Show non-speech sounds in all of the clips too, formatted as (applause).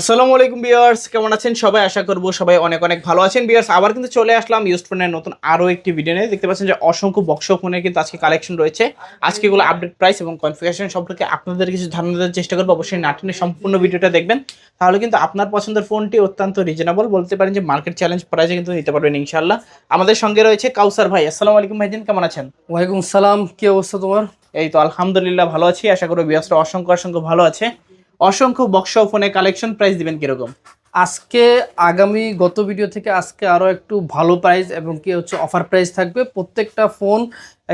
আসসালামু আলাইকুম বিয়ার্স কেমন আছেন সবাই? আশা করব সবাই অনেক অনেক ভালো আছেন বিয়ার্স আবার কিন্তু চলে আসলাম ইউজ ফোনের নতুন আরও একটি ভিডিও নিয়ে। দেখতে পাচ্ছেন যে অসংখ্য বক্স ফোনের কিন্তু আজকে কালেকশন রয়েছে। আজকে এগুলো আপডেট প্রাইস এবং কনফিগারেশন সম্পর্কে আপনাদের কিছু ধারণা দেওয়ার চেষ্টা করব। অবশ্যই নাটিনের সম্পূর্ণ ভিডিওটা দেখবেন। তাহলে কিন্তু আপনার পছন্দের ফোনটি অত্যন্ত রিজনেবল বলতে পারেন যে মার্কেট চ্যালেঞ্জ প্রাইসে কিন্তু নিতে পারবেন ইনশাল্লাহ আমাদের সঙ্গে রয়েছে কাউসার ভাই। আসসালামু আলাইকুম ভাইজান কেমন আছেন? ওয়ালাইকুম সালাম কি অবস্থা তোমার? এই তো আলহামদুলিল্লাহ ভালো আছি। আশা করি বিয়াসটা অসংখ্য অসংখ্য ভালো আছে। অসংখ্য বক্স ফোনের কালেকশন প্রাইস দিবেন কীরকম? আজকে, আগামী গত ভিডিও থেকে আজকে আরও একটু ভালো প্রাইস এবং কি হচ্ছে অফার প্রাইস থাকবে। প্রত্যেকটা ফোন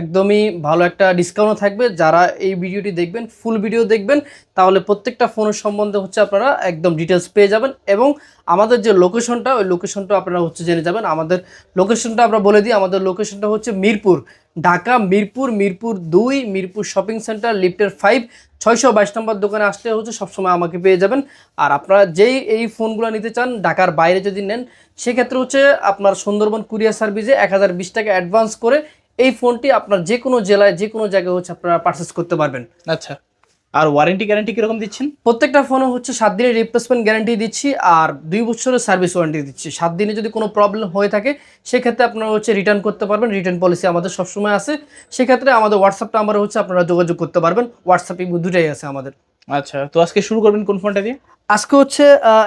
একদমই ভালো একটা ডিসকাউন্টও থাকবে। যারা এই ভিডিওটি দেখবেন ফুল ভিডিও দেখবেন, তাহলে প্রত্যেকটা ফোনের সম্বন্ধে হচ্ছে আপনারা একদম ডিটেলস পেয়ে যাবেন এবং আমাদের যে লোকেশনটা ওই লোকেশনটা আপনারা হচ্ছে জেনে যাবেন। আমাদের লোকেশনটা আমরা বলে দিই, আমাদের লোকেশনটা হচ্ছে মিরপুর। ঢাকা, মিরপুর মিরপুর দুই, মিরপুর শপিং সেন্টার, লিফটের ফাইভ ছয়শো বাইশ নম্বর দোকানে আসলে হচ্ছে সবসময় আমাকে পেয়ে যাবেন। আর আপনারা যেই এই ফোনগুলো নিতে চান, ঢাকার বাইরে যদি নেন, সেক্ষেত্রে হচ্ছে আপনার সুন্দরবন কুরিয়ার সার্ভিসে এক হাজার বিশ টাকা অ্যাডভান্স করে এই ফোনটি আপনার যে কোনো জেলায় যে কোনো জায়গায় হচ্ছে আপনারা পারচেস করতে পারবেন। আচ্ছা। আর ওয়ারেন্টি গ্যারান্টি কীরকম দিচ্ছেন? প্রত্যেকটা ফোনে হচ্ছে সাত দিনের রিপ্লেসমেন্ট গ্যারান্টি দিচ্ছি আর দুই বছরের সার্ভিস ওয়ারেন্টি দিচ্ছি। সাত দিনে যদি কোনো প্রবলেম হয়ে থাকে সেক্ষেত্রে আপনারা হচ্ছে রিটার্ন করতে পারবেন। রিটার্ন পলিসি আমাদের সবসময় আছে। সেক্ষেত্রে আমাদের হোয়াটসঅ্যাপ নাম্বারে হচ্ছে আপনারা যোগাযোগ করতে পারবেন। হোয়াটসঅ্যাপ দুটাই আছে আমাদের। আচ্ছা তো আজকে শুরু করবেন কোন ফোনটা দিয়ে? আজকে হচ্ছে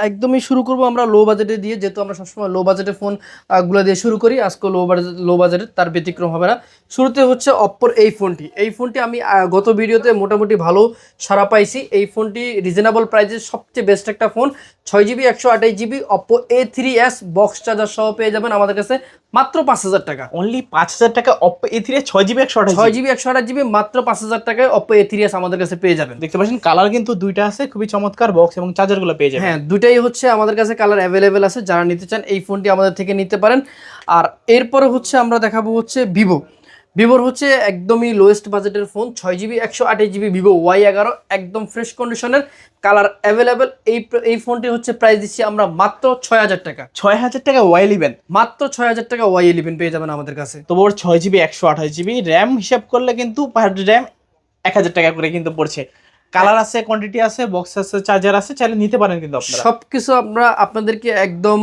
একদমই শুরু করব আমরা লো বাজেটে দিয়ে যেহেতু আমরা সবসময় লো বাজেটের ফোনগুলো দিয়ে শুরু করি আজকে লো বাজেট লো বাজেটের তার ব্যতিক্রম হবে না। শুরুতে হচ্ছে অপ্পোর এই ফোনটি এই ফোনটি আমি গত ভিডিওতে মোটামুটি ভালো সারা পাইছি। এই ফোনটি রিজনেবল প্রাইসে সবচেয়ে বেস্ট একটা ফোন ছয় জিবি একশো আঠাশ GB Oppo A three S box charger সহ পেয়ে যাবেন আমাদের কাছে মাত্র পাঁচ হাজার টাকা। অনলি পাঁচ হাজার টাকা অপ্পো এ থ্রি এস ছয় জিবি একশো আঠাশ ছয় জিবি একশো আঠাশ জিবি মাত্র পাঁচ হাজার টাকায় অপ্পো এ থ্রি এস আমাদের কাছে পেয়ে যাবেন। দেখতে পাচ্ছেন কালার কিন্তু দুইটা আছে খুবই চমৎকার বক্স এবং চার্জার গুলো পেয়ে যাবেন। হ্যাঁ দুটাই হচ্ছে আমাদের কাছে কালার অ্যাভেলেবেল আছে যারা নিতে চান এই ফোনটি আমাদের থেকে নিতে পারেন। আর এরপরে হচ্ছে আমরা দেখাবো হচ্ছে ভিভো ভিভোর হচ্ছে একদমই লোয়েস্ট বাজেটের ফোন ছয় জিবি একশো আঠাশ জিবি ভিভো ওয়াই এগারো একদম ফ্রেশ কন্ডিশনের কালার অ্যাভেলেবেল এই এই ফোনটি হচ্ছে প্রাইস দিচ্ছি আমরা মাত্র ছয় হাজার টাকা। ছয় হাজার টাকা ওয়াই লিবেন মাত্র ছয় হাজার টাকা ওয়াই ইলেভেন পেয়ে যাবেন আমাদের কাছে। তো ওর ছয় জিবি একশো আঠাশ জিবি র্যাম হিসাব করলে কিন্তু পার র্যাম এক হাজার টাকা করে কিন্তু পড়ছে। কালার আছে কোয়ান্টিটি আছে বক্স আছে চার্জার আছে চাইলে নিতে পারেন কিন্তু আপনারা। সবকিছু আমরা আপনাদেরকে একদম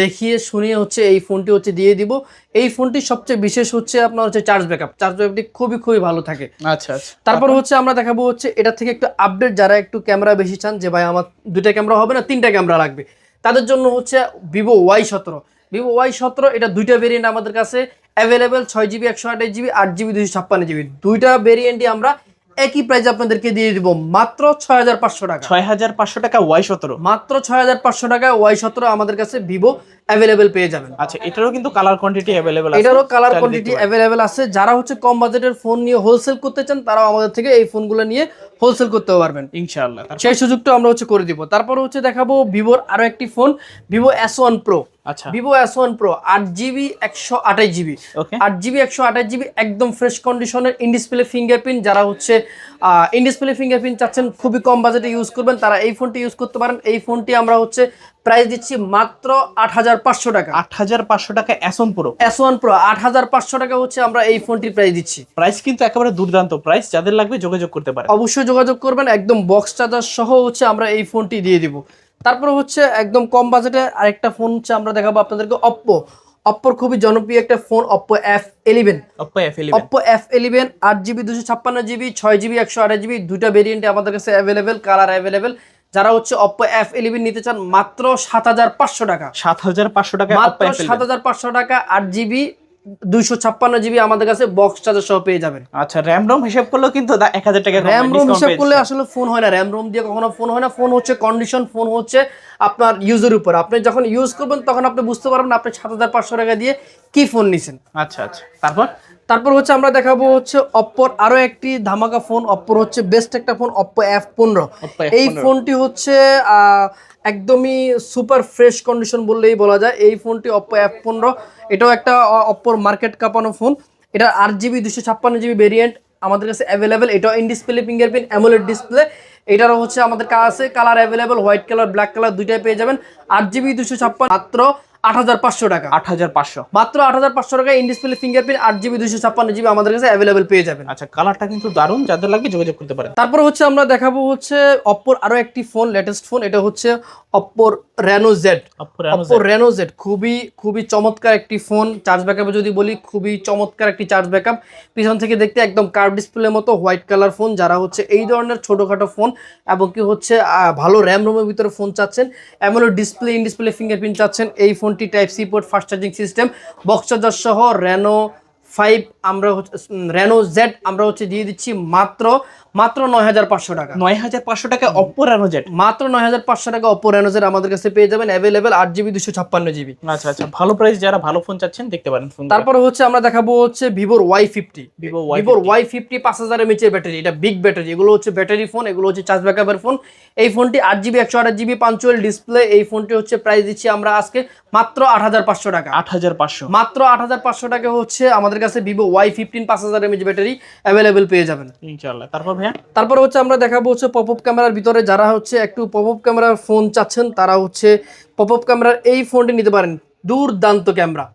দেখিয়ে শুনিয়ে হচ্ছে এই ফোনটি হচ্ছে দিয়ে দিব। এই ফোনটি সবচেয়ে বিশেষ হচ্ছে আপনার হচ্ছে চার্জ ব্যাকআপ চার্জ ব্যাকআপটি খুবই খুবই ভালো থাকে। আচ্ছা আচ্ছা। তারপর হচ্ছে আমরা দেখাবো হচ্ছে এটা থেকে একটু আপডেট যারা একটু ক্যামেরা বেশি চান যে ভাই আমার দুইটা ক্যামেরা হবে না তিনটা ক্যামেরা লাগবে। তাদের জন্য হচ্ছে ভিভো ওয়াই সতেরো। ভিভো ওয়াই সতেরো এটা দুইটা ভেরিয়েন্ট আমাদের কাছে অ্যাভেলেবেল ছয় জিবি একশো আঠাশ জিবি আট জিবি দুইশো ছাপ্পান্ন জিবি দুইটা ভেরিয়েন্টই আমরা একই প্রাইস আপনাদেরকে দিয়ে দিব মাত্র ছয় হাজার পাঁচশো টাকা। ছয় হাজার পাঁচশো টাকা ওয়াই সতেরো। মাত্র ছয় হাজার পাঁচশো টাকা ওয়াই সতেরো আমাদের কাছে ভিভো অ্যাভেলেবেল পেয়ে যাবেন। আচ্ছা এটারও কিন্তু কালার কোয়ান্টিটি অ্যাভেলেবেল এটারও কালার কোয়ান্টিটি অ্যাভেলেবেল আছে। যারা হচ্ছে কম বাজেটের ফোন নিয়ে হোলসেল করতে চান তারাও আমাদের থেকে এই ফোনগুলো নিয়ে হোলসেল করতে পারবেন। ইনশাআল্লাহ। সেই সুযোগটা আমরা হচ্ছে করে দিব। তারপর হচ্ছে দেখাবো ভিভোর আরও একটি phone Vivo S one pro আচ্ছা। ভিভো এস ওয়ান প্রো আট জিবি একশো আঠাশ জিবি ওকে আট জিবি একশো আঠাশ জিবি একদম ফ্রেশ কন্ডিশনের ইনডিসপ্লে ফিঙ্গারপ্রিন্ট যারা হচ্ছে ফিঙ্গারপ্রিন্ট চাচ্ছেন খুবই কম বাজেটে ইউজ করবেন। তারা এই ফোনটি ইউজ করতে পারেন। এই ফোনটি আমরা হচ্ছে প্রাইস দিচ্ছি মাত্র আট হাজার পাঁচশো টাকা। আট হাজার পাঁচশো টাকা S one pro S one pro আট হাজার পাঁচশো টাকা হচ্ছে আমরা এই ফোনটির প্রাইস দিচ্ছি। প্রাইস কিন্তু একেবারে দুর্দান্ত। প্রাইস যাদের লাগবে যোগাযোগ করতে পারে অবশ্যই যোগাযোগ করবেন একদম বক্স চার্জার সহ হচ্ছে আমরা এই ফোনটি দিয়ে দিব। তারপর হচ্ছে একদম কম বাজেটে আরেকটা ফোন হচ্ছে আমরা দেখাবো আপনাদেরকে অপ্পো অপ্পোর খুবই জনপ্রিয় একটা phone Oppo F eleven Oppo F eleven Oppo F eleven আট জিবি দুশো ছাপ্পান্ন জিবি ছয় জিবি একশো আঠাশ জিবি দুইটা ভেরিয়েন্টে আমাদের কাছে অ্যাভেলেবেল কালার অ্যাভেলেবেল যারা হচ্ছে অপ্পো এফ এলিভেন নিতে চান মাত্র সাত হাজার পাঁচশো টাকা। সাত হাজার পাঁচশো টাকা মাত্র সাত হাজার পাঁচশো টাকা আট জিবি দুইশো ছাপ্পান্ন জিবি আমাদের কাছে বক্স চার্জার সহ পেয়ে যাবেন। আচ্ছা র্যাম রোম হিসাব করলেও কিন্তু এক হাজার টাকা র্যাম রোম হিসাব করলে আসলে ফোন হয় না। র্যাম রোম দিয়ে কখনো ফোন হয় না। ফোন হচ্ছে কন্ডিশন ফোন হচ্ছে আপনার ইউজের উপর। আপনি যখন ইউজ করবেন তখন আপনি বুঝতে পারবেন আপনি সাত হাজার পাঁচশো টাকা দিয়ে কি ফোন নিছেন? আচ্ছা আচ্ছা। তারপর? তারপর হচ্ছে আমরা দেখাবো হচ্ছে অপ্পোর আরও একটি ধামাকা ফোন অপ্পোর হচ্ছে বেস্ট একটা ফোন অপ্পো এফ পনেরো। এই ফোনটি হচ্ছে একদমই সুপার ফ্রেশ কন্ডিশন বললেই বলা যায়। এই ফোনটি অপ্পো এফ পনেরো। এটাও একটা অপ্পোর মার্কেট কাঁপানো ফোন এটা আট জিবি দুশো ছাপ্পান্ন জিবি ভেরিয়েন্ট আমাদের কাছে অ্যাভেলেবেল এটাও in display fingerprint AMOLED display এটারও হচ্ছে আমাদের কাছে colour available white colour black colour দুইটাই পেয়ে যাবেন। আট জিবি দুশো ছাপ্পান্ন। মাত্র আট হাজার পাঁচশো টাকা। আট হাজার পাঁচশো। মাত্র আট হাজার পাঁচশো টাকা ইন ডিসপ্লে ফিঙ্গারপ্রিন্ট আট জিবি দুইশো ছাপ্পান্ন জিবি আমাদের কাছে অ্যাভেলেবেল পেয়ে যাবেন। আচ্ছা কালারটা কিন্তু দারুণ যাদের লাগবে যোগাযোগ করতে পারেন। তারপর হচ্ছে আমরা দেখাবো হচ্ছে অপ্পোর আরও একটি ফোন লেটেস্ট ফোন এটা হচ্ছে অপ্পোর Reno Z Oppo Reno Oppo Reno Z খুবই খুবই চমৎকার একটি ফোন চার্জ ব্যাকআপে যদি বলি খুবই চমৎকার একটি চার্জ ব্যাকআপ পিছন থেকে দেখতে একদম কার্ভ ডিসপ্লের মতো হোয়াইট কালার ফোন যারা হচ্ছে এই ধরনের ছোটোখাটো ফোন এবং কি হচ্ছে ভালো র্যাম রোমের ভিতরে ফোন চাচ্ছেন এমন ডিসপ্লে ইন ডিসপ্লে ফিঙ্গারপ্রিন্ট চাচ্ছেন এই ফোনটি type C port fast charging system box charger সহ রেনো ফাইভ আমরা হচ্ছে রেনো জেড আমরা হচ্ছে দিয়ে দিচ্ছি মাত্র মাত্র নয় হাজার পাঁচশো টাকা। নয় হাজার পাঁচশো টাকা অপ্পো রেনো জেড মাত্র নয় হাজার পাঁচশো টাকা অপো রেনো জেড আমাদের কাছে পেয়ে যাবেন অ্যাভেলেবেল আট জিবি দুশো ছাপ্পান্ন জিবি আচ্ছা আচ্ছা ভালো প্রাইস যারা ভালো ফোন চাচ্ছেন দেখতে পারেন তারপরে হচ্ছে আমরা দেখাবো হচ্ছে ভিভোর ওয়াই ফিফটি ভিভো ভিভোর ওয়াই ফিফটি পাঁচ হাজার এমএচের ব্যাটারি এটা বিগ ব্যাটারি এগুলো হচ্ছে ব্যাটারি ফোন এগুলো হচ্ছে চার্জ ব্যাকআপের ফোন এই ফোনটি আট জিবি একশো আঠাশ জিবি পাঞ্চুয়াল ডিসপ্লে এই ফোনটি হচ্ছে প্রাইস দিচ্ছি আমরা আজকে মাত্র আট হাজার পাঁচশো টাকা। আট হাজার পাঁচশো। মাত্র আট হাজার পাঁচশো টাকা হচ্ছে আমাদের কাছে ভিভো ওয়াই ফিফটিন পাঁচ হাজার এমএচ ব্যাটারি অ্যাভেলেবেল পেয়ে যাবেন। ইনশাল্লাহ তারপর ভাইয়া? তারপর হচ্ছে আমরা দেখাবো হচ্ছে পপ আপ ক্যামেরার ভিতরে যারা হচ্ছে একটু পপ আপ ক্যামেরার ফোন চাচ্ছেন তারা হচ্ছে পপ আপ ক্যামেরার এই ফোনটি নিতে পারেন। দুর্দান্ত ক্যামেরা।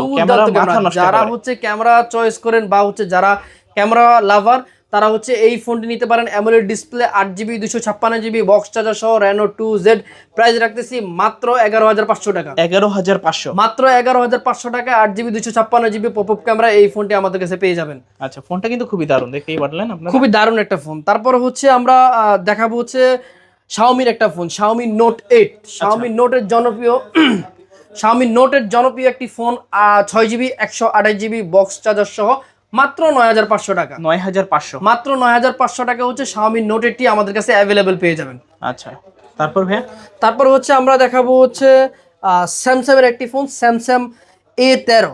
দুর্দান্ত ক্যামেরা। যারা হচ্ছে ক্যামেরা চয়েস করেন বা হচ্ছে যারা ক্যামেরা লাভার তারা হচ্ছে এই ফোনটি নিতে পারেন অ্যামোলেড ডিসপ্লে আট জিবি দুশো ছাপ্পান্ন জিবি বক্স চার্জার সহ রেনো টু জেড প্রাইস রাখতেছি মাত্র এগারো হাজার পাঁচশো টাকা। এগারো হাজার পাঁচশো। মাত্র এগারো হাজার পাঁচশো টাকা আট জিবি দুশো ছাপ্পান্ন জিবি পপ আপ ক্যামেরা এই ফোনটি আমাদের কাছে পেয়ে যাবেন। আচ্ছা ফোনটা কিন্তু খুবই দারুণ। দেখতেই পারলেন আপনার? খুবই দারুণ একটা ফোন। তারপর হচ্ছে আমরা দেখাবো হচ্ছে শাওমির একটা phone Xiaomi note eight Xiaomi নোটের জনপ্রিয় (clears throat) শাওমি নোটের জনপ্রিয় একটি ফোন ছয় জিবি একশো আঠাশ জিবি বক্স চার্জার সহ মাত্র নয় হাজার পাঁচশো টাকা। নয় হাজার পাঁচশো। মাত্র নয় হাজার পাঁচশো টাকা হচ্ছে শাওমি নোট এটি আমাদের কাছে অ্যাভেলেবেল পেয়ে যাবেন। আচ্ছা। তারপর ভাইয়া? তারপর হচ্ছে আমরা দেখাবো হচ্ছে স্যামসাংয়ের একটি ফোন স্যামসাং এ তেরো।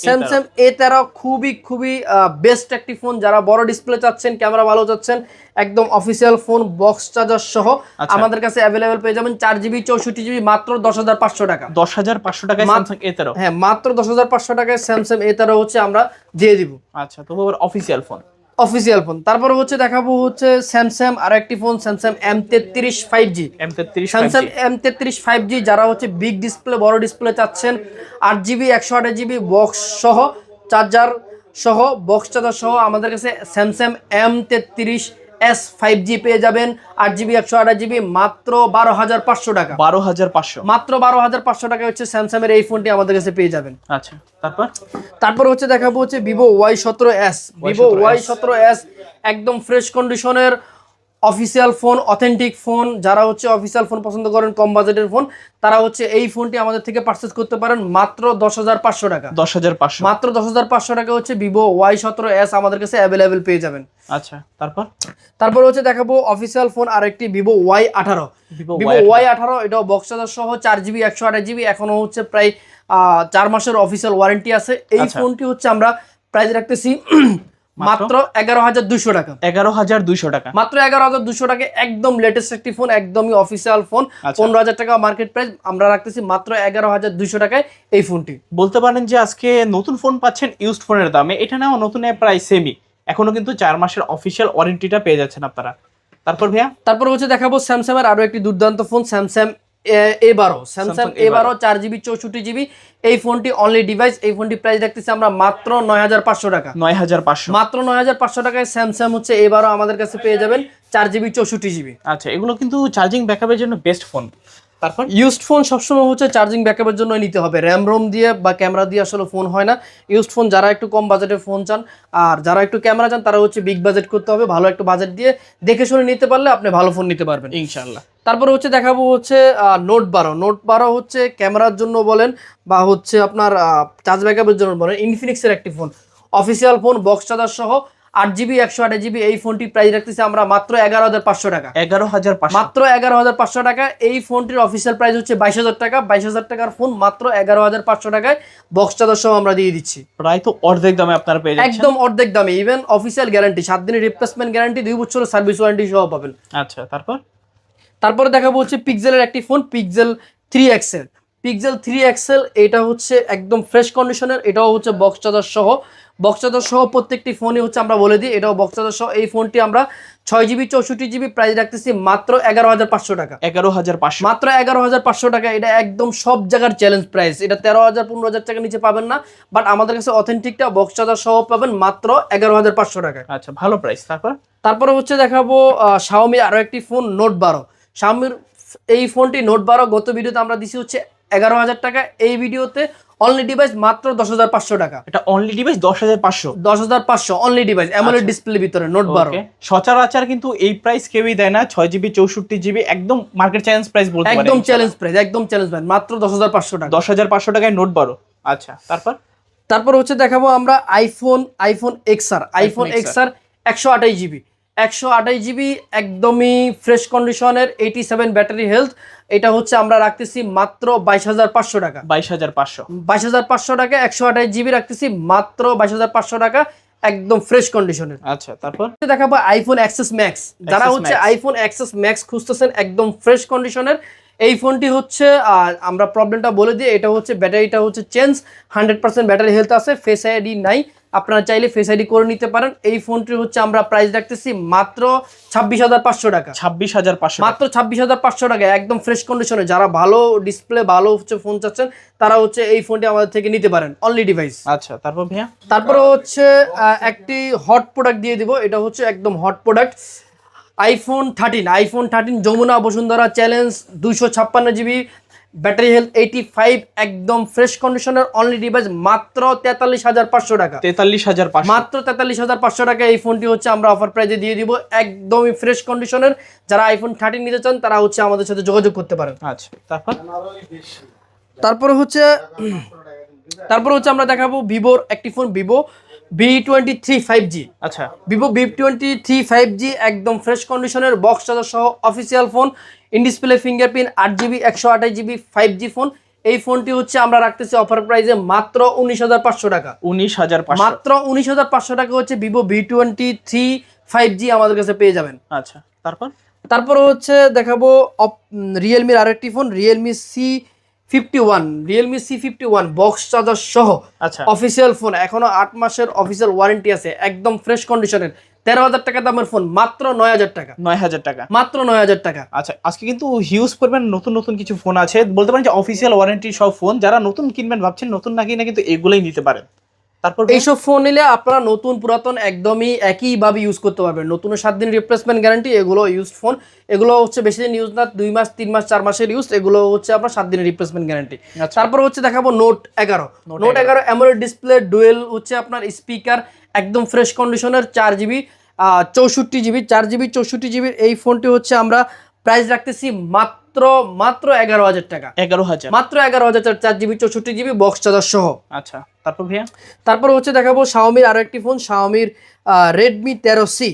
স্যামসাং এ তেরো। খুবই খুবই বেস্ট একটি ফোন যারা বড় ডিসপ্লে চাচ্ছেন ক্যামেরা ভালো চাচ্ছেন একদম অফিসিয়াল ফোন বক্স চার্জার সহ আচ্ছা। আমাদের কাছে অ্যাভেলেবেল পেয়ে যাবেন চার জিবি চৌষট্টি জিবি মাত্র দশ হাজার পাঁচশো টাকা। দশ হাজার পাঁচশো টাকায় মাত- স্যামসাং এ তেরো। হ্যাঁ মাত্র দশ হাজার পাঁচশো টাকায় স্যামসাং এ তেরো হচ্ছে আমরা দিয়ে দিব। আচ্ছা তবু অফিসিয়াল ফোন অফিসিয়াল ফোন তারপর হচ্ছে দেখাবো হচ্ছে স্যামসাং আর একটি ফোন স্যামসাং এম তেত্রিশ ফাইভ জি এম তেত্রিশ স্যামসাং এম তেত্রিশ ফাইভ জি যারা হচ্ছে বিগ ডিসপ্লে বড় ডিসপ্লে চাচ্ছেন আট জিবি একশো আঠাশ জিবি বক্স সহ চার্জার সহ বক্স চার্জার সহ আমাদের কাছে স্যামসাং এম তেত্রিশ এস ফাইভ জি পেয়ে যাবেন। আট জিবি একশো আঠাশ জিবি মাত্র বারো হাজার পাঁচশো টাকা। বারো হাজার পাঁচশো। মাত্র বারো হাজার পাঁচশো টাকা হচ্ছে স্যামসাং এর এই ফোনটি আমাদের কাছে পেয়ে যাবেন। আচ্ছা তারপর? তারপর হচ্ছে দেখাবো হচ্ছে ভিভো ওয়াই সতেরো এস ভিভো ওয়াই সতেরো এস একদম ফ্রেশ কন্ডিশনের অফিসিয়াল ফোন অথেন্টিক ফোন যারা হচ্ছে অফিসিয়াল ফোন পছন্দ করেন কম বাজেটের ফোন তারা হচ্ছে এই ফোনটি আমাদের থেকে পারচেস করতে পারেন মাত্র দশ হাজার পাঁচশো টাকা। দশ হাজার পাঁচশো। মাত্র দশ হাজার পাঁচশো টাকা হচ্ছে ভিভো ওয়াই সতেরো এস আমাদের কাছে অ্যাভেলেবেল পেয়ে যাবেন। আচ্ছা তারপর? তারপর হচ্ছে দেখাবো অফিসিয়াল ফোন আর একটি ভিভো ওয়াই আঠারো ভিভো ওয়াই আঠারো। এটাও বক্স চার্জার সহ চার জিবি একশো আঠাশ জিবি এখনও হচ্ছে প্রায় চার মাসের অফিসিয়াল ওয়ারেন্টি আছে। এই আচ্ছা। ফোনটি হচ্ছে আমরা প্রাইস রাখতেছি মাত্র এগারো হাজার দুশো টাকা। এগারো হাজার দুইশো টাকা। মাত্র এগারো হাজার দুশো টাকা একদম লেটেস্ট একটি ফোন একদমই অফিসিয়াল ফোন আচ্ছা। পনেরো হাজার টাকা মার্কেট প্রাইস আমরা রাখতেছি মাত্র এগারো হাজার দুশো টাকায় এই ফোনটি বলতে পারেন যে আজকে নতুন ফোন পাচ্ছেন ইউজড ফোনের দামে। এটা নাও নতুন প্রায় সেমি এখনও কিন্তু চার মাসের অফিসিয়াল ওয়ারেন্টিটা পেয়ে যাচ্ছেন আপনারা। তারপর ভাইয়া? তারপর হচ্ছে দেখাবো স্যামসাং এর আরও একটি দুর্দান্ত ফোন স্যামসাং এ বারো স্যামসাং Samsung এ বারো চার জিবি চৌষট্টি জিবি। এই ফোনটি অনলি ডিভাইস এই ফোনটি প্রাইস রাখতেছি আমরা মাত্র নয় হাজার পাঁচশো টাকা। নয় হাজার পাঁচশো। মাত্র নয় হাজার পাঁচশো টাকায় স্যামসাং হচ্ছে এবারও আমাদের কাছে পেয়ে যাবেন চার জিবি চৌষট্টি জিবি। আচ্ছা এগুলো কিন্তু চার্জিং ব্যাকআপের জন্য বেস্ট ফোন তারপর ইউজড ফোন সবসময় হচ্ছে চার্জিং ব্যাকআপের জন্য নিতে হবে। র্যাম রোম দিয়ে বা ক্যামেরা দিয়ে আসলে ফোন হয় না। ইউজড ফোন যারা একটু কম বাজেটের ফোন চান আর যারা একটু ক্যামেরা চান তারা হচ্ছে বিগ বাজেট করতে হবে ভালো একটু বাজেট দিয়ে দেখে শুনে নিতে পারলে আপনি ভালো ফোন নিতে পারবেন। ইনশাল্লাহ তারপরে হচ্ছে দেখাবো হচ্ছে নোট বারো। নোট বারো হচ্ছে ক্যামেরার জন্য বলেন বা হচ্ছে আপনার চার্জ ব্যাকআপের জন্য বলেন ইনফিনিক্সের একটি phone official phone box charger সহ আট জিবি একশো আট জিবি এই ফোনটি প্রাইস রাখতেছি আমরা মাত্র এগারো হাজার পাঁচশো টাকা। এগারো হাজার মাত্র এগারো হাজার পাঁচশো টাকা এই ফোনটির অফিসিয়াল প্রাইস হচ্ছে বাইশ হাজার টাকা। বাইশ হাজার টাকার ফোন মাত্র এগারো হাজার পাঁচশো টাকায় বক্স চার্জার সহ আমরা দিয়ে দিচ্ছি। প্রায় তো অর্ধেক দামে আপনারা পেয়ে একদম অর্ধেক দামে ইভেন অফিসিয়াল গ্যারান্টি সাত দিনের রিপ্লেসমেন্ট গ্যারান্টি দুই বছরের সার্ভিস ওয়ারেন্টি সহ পাবেন। আচ্ছা তারপর? তারপরে দেখাবো হচ্ছে পিক্সেলের একটি phone Pixel three XL Pixel three XL এটা হচ্ছে একদম ফ্রেশ কন্ডিশনের এটাও হচ্ছে বক্স চার্জার সহ। বক্স চার্জার সহ প্রত্যেকটি ফোনই হচ্ছে আমরা বলে দিই এটাও বক্স চার্জার সহ। এই ফোনটি আমরা ছয় জিবি চৌষট্টি জিবি প্রাইস রাখতেছি মাত্র এগারো হাজার পাঁচশো টাকা। এগারো হাজার পাঁচশো। মাত্র এগারো হাজার পাঁচশো টাকা এটা একদম সব জায়গার চ্যালেঞ্জ প্রাইস এটা তেরো হাজার পনেরো হাজার টাকা নিচে পাবেন না বাট আমাদের কাছে অথেন্টিকটা বক্স চার্জার সহ পাবেন মাত্র এগারো হাজার পাঁচশো টাকা আচ্ছা ভালো প্রাইস তারপর? তারপরে হচ্ছে দেখাবো শাওমি আরও একটি ফোন নোট বারো। শাওমির এই ফোনটি নোট বারো গত ভিডিওতে আমরা দিছি হচ্ছে এগারো হাজার টাকা। এই ভিডিওতে অনলি ডিভাইস মাত্র দশ হাজার পাঁচশো টাকা। এটা অনলি ডিভাইস দশ হাজার পাঁচশো? দশ হাজার পাঁচশো অনলি ডিভাইস অ্যামোলেড ডিসপ্লে ভিতরে নোট বারো। সচরাচর কিন্তু এই প্রাইস কেউই দেয় না ছয় জিবি চৌষট্টি জিবি একদম মার্কেট চ্যালেঞ্জ প্রাইস বলতে একদম চ্যালেঞ্জ প্রাইস একদম চ্যালেঞ্জ প্রাইস মাত্র দশ হাজার পাঁচশো টাকা। দশ হাজার পাঁচশো টাকায় নোট বারো। আচ্ছা তারপর? তারপর হচ্ছে দেখাবো আমরা iPhone iPhone XR iPhone XR XR একশো আঠাশ জিবি একশো আঠাশ জিবি একদমই ফ্রেশ কন্ডিশনের এইটি সেভেন ব্যাটারি হেলথ এটা হচ্ছে আমরা রাখতেছি মাত্র বাইশ হাজার পাঁচশো টাকা। বাইশ হাজার পাঁচশো। বাইশ হাজার পাঁচশো টাকা একশো আঠাশ জিবি রাখতেছি মাত্র বাইশ হাজার পাঁচশো টাকা একদম ফ্রেশ কন্ডিশনের আচ্ছা তারপর? দেখাবো আইফোন অ্যাক্সেস ম্যাক্স যারা হচ্ছে আইফোন অ্যাক্সেস ম্যাক্স খুঁজতেছেন একদম ফ্রেশ কন্ডিশনের এই ফোনটি হচ্ছে আমরা প্রবলেমটা বলে দিই এটা হচ্ছে ব্যাটারিটা হচ্ছে change hundred percent battery health আছে ফেস আইডি নাই। আপনারা চাইলে ফেস আইডি করে নিতে পারেন। এই ফোনটি হচ্ছে আমরা প্রাইস রাখতেছি মাত্র ছাব্বিশ হাজার পাঁচশো টাকা। ছাব্বিশ হাজার পাঁচশো মাত্র ছাব্বিশ হাজার পাঁচশো টাকা একদম ফ্রেশ কন্ডিশনে যারা ভালো ডিসপ্লে ভালো হচ্ছে ফোন চাচ্ছেন তারা হচ্ছে এই ফোনটি আমাদের থেকে নিতে পারেন অনলি ডিভাইস আচ্ছা তারপর ভাইয়া? তারপরে হচ্ছে একটি হট প্রোডাক্ট দিয়ে দিব। এটা হচ্ছে একদম hot product iPhone thirteen iPhone thirteen Jamuna Bashundhara challenge দুইশো ছাপ্পান্ন GB battery health eighty five একদম ফ্রেশ কন্ডিশনের অনলি ডিভাইস মাত্র তেতাল্লিশ হাজার পাঁচশো টাকা। তেতাল্লিশ হাজার মাত্র তেতাল্লিশ হাজার পাঁচশো টাকা এই ফোনটি হচ্ছে আমরা অফার প্রাইজে দিয়ে দিব। একদমই ফ্রেশ কন্ডিশনের যারা আইফোন থার্টিন নিতে চান তারা হচ্ছে আমাদের সাথে যোগাযোগ করতে পারেন। আচ্ছা তারপর? তারপরে হচ্ছে তারপরে হচ্ছে আমরা দেখাবো ভিভোর একটি phone Vivo V twenty three five G আচ্ছা। Vivo V twenty three five G একদম ফ্রেশ কন্ডিশনের বক্স চার্জার সহ official phone in display fingerprint আট জিবি একশো আঠাশ জিবি ফাইভ জি ফোন এই ফোনটি হচ্ছে আমরা রাখতেছি অফার প্রাইসে মাত্র উনিশ হাজার পাঁচশো টাকা। উনিশ হাজার মাত্র উনিশ হাজার পাঁচশো টাকা হচ্ছে Vivo V twenty three five G আমাদের কাছে পেয়ে যাবেন। আচ্ছা তারপর? তারপরে হচ্ছে দেখাবো রিয়েলমির আরেকটি phone Realme C fifty one Realme C fifty one box charger সহ আচ্ছা। অফিসিয়াল ফোন এখনও আট মাসের অফিসিয়াল ওয়ারেন্টি আছে একদম ফ্রেশ কন্ডিশনের তেরো হাজার টাকা দামের ফোন মাত্র নয় হাজার টাকা। নয় হাজার টাকা। মাত্র নয় হাজার টাকা। আচ্ছা আজকে কিন্তু হিউজ পরিমাণ নতুন নতুন কিছু ফোন আছে। বলতে পারেন যে অফিসিয়াল ওয়ারেন্টি সব ফোন যারা নতুন কিনবেন ভাবছেন নতুন না কিনে কিন্তু এগুলোই নিতে পারেন। তারপর এইসব ফোন নিলে আপনারা নতুন পুরাতন একদমই একইভাবে ইউজ করতে পারবেন। নতুন সাত দিন রিপ্লেসমেন্ট গ্যারান্টি এগুলো ইউজ ফোন এগুলো হচ্ছে বেশি দিন ইউজ না দুই মাস তিন মাস চার মাসের ইউজ এগুলো হচ্ছে আপনার সাত দিনের রিপ্লেসমেন্ট গ্যারান্টি আচ্ছা। তারপর হচ্ছে দেখাবো নোট এগারো। নোট এগারো। অ্যামোলেড ডিসপ্লে ডুয়েল হচ্ছে আপনার স্পিকার একদম ফ্রেশ কন্ডিশনের চার জিবি চৌষট্টি জিবি চার জিবি চৌষট্টি জিবির এই ফোনটি হচ্ছে আমরা প্রাইস রাখতেছি মাত্র মাত্র এগারো হাজার টাকা। এগারো হাজার। মাত্র এগারো হাজার চার জিবি চৌষট্টি জিবি বক্স চার্জার সহ। আচ্ছা তারপর ভাইয়া? তারপর হচ্ছে দেখাবো শাওমির আরও একটি ফোন শাওমির রেডমি তেরো সি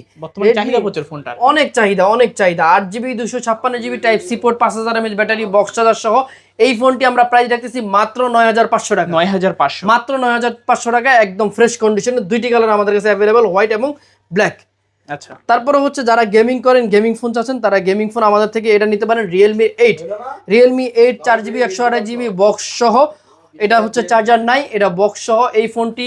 ফোনটার। অনেক চাহিদা অনেক চাহিদা। আট জিবি দুশো ছাপ্পান্ন জিবি টাইপ সি পোর্ট পাঁচ হাজার এমএচ ব্যাটারি বক্স চার্জার সহ। এই ফোনটি আমরা প্রাইস রাখতেছি মাত্র নয় হাজার পাঁচশো টাকা। নয় হাজার পাঁচশো। মাত্র নয় হাজার পাঁচশো টাকা একদম ফ্রেশ কন্ডিশনে দুইটি কালার আমাদের কাছে অ্যাভেলেবল হোয়াইট এবং ব্ল্যাক আচ্ছা। তারপরে হচ্ছে যারা গেমিং করেন গেমিং ফোন চাচ্ছেন তারা গেমিং ফোন আমাদের থেকে এটা নিতে পারেন রিয়েলমি এইট রিয়েলমি এইট চার জিবি একশো আঠাশ জিবি বক্স সহ। এটা হচ্ছে চার্জার নাই এটা বক্স সহ। এই ফোনটি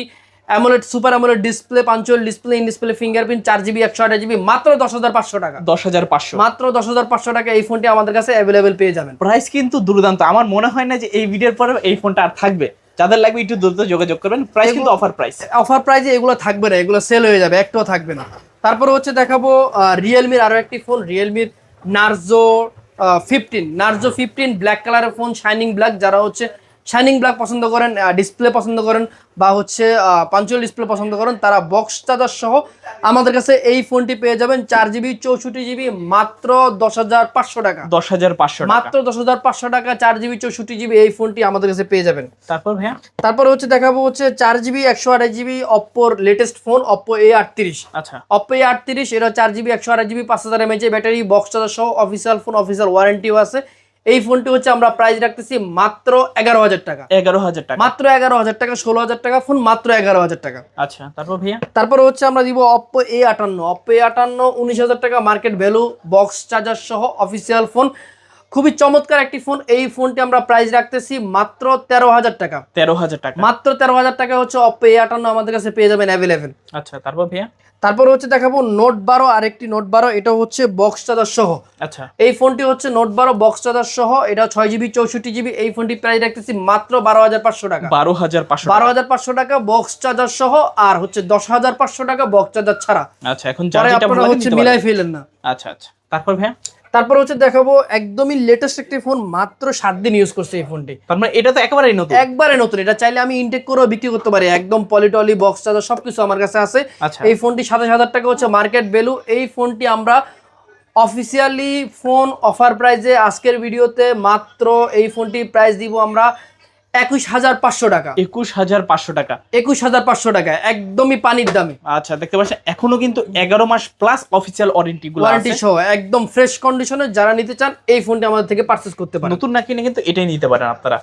অ্যামোলেড সুপার অ্যামোলেড ডিসপ্লে পাঞ্চুয়াল ডিসপ্লে ইন ডিসপ্লে ফিঙ্গারপ্রিন্ট চার জিবি একশো আঠাশ জিবি মাত্র দশ হাজার পাঁচশো টাকা। দশ হাজার পাঁচশো। মাত্র দশ হাজার পাঁচশো টাকা এই ফোনটি আমাদের কাছে অ্যাভেলেবেল পেয়ে যাবেন। প্রাইস কিন্তু দুর্দান্ত। আমার মনে হয় না যে এই ভিডিওর পরে এই ফোনটা আর থাকবে। যাদের লাগবে একটু দ্রুত যোগাযোগ করবেন। প্রাইস কিন্তু অফার প্রাইস অফার প্রাইজে এগুলো থাকবে না এগুলো সেল হয়ে যাবে একটাও থাকবে না। তারপরে হচ্ছে দেখাবো রিয়েলমির আরও একটি phone রিয়েলমির Narzo fifteen Narzo fifteen black কালারের ফোন শাইনিং ব্ল্যাক যারা হচ্ছে শাইনিং ব্ল্যাক পছন্দ করেন ডিসপ্লে পছন্দ করেন বা হচ্ছে পাঞ্চুয়াল ডিসপ্লে পছন্দ করেন তারা বক্স চার্জার সহ আমাদের কাছে এই ফোনটি পেয়ে যাবেন চার জিবি চৌষট্টি জিবি মাত্র দশ হাজার পাঁচশো টাকা। দশ হাজার পাঁচশো মাত্র দশ হাজার পাঁচশো টাকা চার জিবি চৌষট্টি জিবি এই ফোনটি আমাদের কাছে পেয়ে যাবেন। তারপর ভাইয়া? তারপর হচ্ছে দেখাবো হচ্ছে চার জিবি একশো আঠাশ জিবি অপ্পোর লেটেস্ট ফোন অপ্পো এ আটত্রিশ। আচ্ছা। অপ্পো এ আটত্রিশ এটা চার জিবি একশো আঠাশ জিবি পাঁচ হাজার এমএচ ব্যাটারি বক্স চার্জার সহ অফিসিয়াল ফোন অফিসিয়াল ওয়ারেন্টিও আছে। এই ফোনটি হচ্ছে আমরা প্রাইস রাখতেছি মাত্র এগারো হাজার টাকা। এগারো হাজার টাকা। মাত্র এগারো হাজার টাকা ষোলো হাজার টাকা ফোন মাত্র এগারো হাজার টাকা। আচ্ছা তারপর ভাইয়া? তারপর হচ্ছে আমরা দিব অপ্পো এ আটান্ন। অপ্পো এ আটান্ন উনিশ হাজার টাকা মার্কেট ভ্যালু বক্স চার্জার সহ অফিসিয়াল ফোন খুবই চমৎকার একটি ফোন। এই ফোনটি আমরা প্রাইস রাখতেছি মাত্র তেরো হাজার টাকা। তেরো হাজার টাকা। মাত্র তেরো হাজার টাকা হচ্ছে অপো এ আটান্ন আমাদের কাছে পেয়ে যাবেন অ্যাভেলেবেল আচ্ছা তারপর ভাইয়া? তারপর হচ্ছে দেখাবো নোট বারো আর একটি নোট বারো এটা হচ্ছে বক্স চার্জার সহ। আচ্ছা। এই ফোনটি হচ্ছে নোট বারো বক্স চার্জার সহ এটা ছয় জিবি চৌষট্টি জিবি এই ফোনটি প্রাইস রাখতেছি মাত্র বারো হাজার পাঁচশো টাকা। বারো হাজার পাঁচশো বারো হাজার পাঁচশো টাকা বক্স চার্জার সহ আর হচ্ছে দশ হাজার পাঁচশো টাকা বক্স চার্জার ছাড়া। আচ্ছা এখন আপনারা হচ্ছে মিলাই ফেলেন না। আচ্ছা আচ্ছা। তারপর ভাইয়া? তারপর হচ্ছে দেখাবো একদমই লেটেস্ট একটি ফোন মাত্র সাত দিন ইউজ করছে এই ফোনটি তার মানে এটা তো একবারে নতুন। একবারে নতুন। এটা চাইলে আমি ইনটেক করেও বিক্রি করতে পারি। একদম পলিটলি বক্স চার্জার সবকিছু আমার কাছে আছে। আচ্ছা। এই ফোনটি সাতাশ হাজার টাকা হচ্ছে মার্কেট ভ্যালু এই ফোনটি আমরা অফিসিয়ালি ফোন অফার প্রাইজে আজকের ভিডিওতে মাত্র এই ফোনটি প্রাইস দিব আমরা একুশ হাজার পাঁচশো টাকা। একুশ হাজার পাঁচশো টাকা। একুশ হাজার পাঁচশো টাকা একদমই পানির দামে। আচ্ছা দেখতে পাচ্ছেন এখনও কিন্তু এগারো মাস প্লাস অফিসিয়াল ওয়ারেন্টি ওয়ারেন্টি সহ একদম ফ্রেশ কন্ডিশনে যারা নিতে চান এই ফোনটি আমাদের থেকে পারচেস করতে পারেন। নতুন না কিনে কিন্তু এটাই নিতে পারেন আপনারা।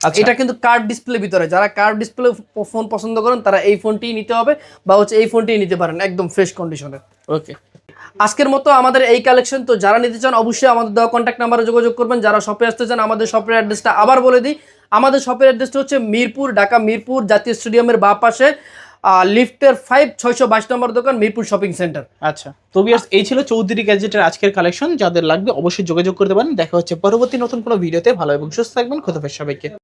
আচ্ছা। এটা কিন্তু কার্ড ডিসপ্লে ভিতরে যারা কার্ড ডিসপ্লে ফোন পছন্দ করেন তারা এই ফোনটি নিতে হবে বা হচ্ছে এই ফোনটি নিতে পারেন একদম ফ্রেশ কন্ডিশনে ওকে আজকের মতো আমাদের এই কালেকশন তো যারা নিতে চান অবশ্যই আমাদের দেওয়া কন্ট্যাক্ট নাম্বারে যোগাযোগ করবেন, যারা শপে আসতে চান আমাদের শপের অ্যাড্রেসটা আবার বলে দিই। আমাদের শপের অ্যাড্রেসটা হচ্ছে মিরপুর, ঢাকা মিরপুর জাতীয় স্টেডিয়ামের বা পাশে লিফটের ফাইভ ছয়শো বাইশ নম্বর দোকান, মিরপুর শপিং সেন্টার আচ্ছা তো ভিউয়ার্স এই ছিল চৌধুরী গ্যাজেটের আজকের কালেকশন যাদের লাগবে অবশ্যই যোগাযোগ করতে পারেন দেখা হচ্ছে পরবর্তী নতুন কোনো ভিডিওতে ভালো এবং সুস্থ থাকবেন। খোদাফেজ সবাইকে।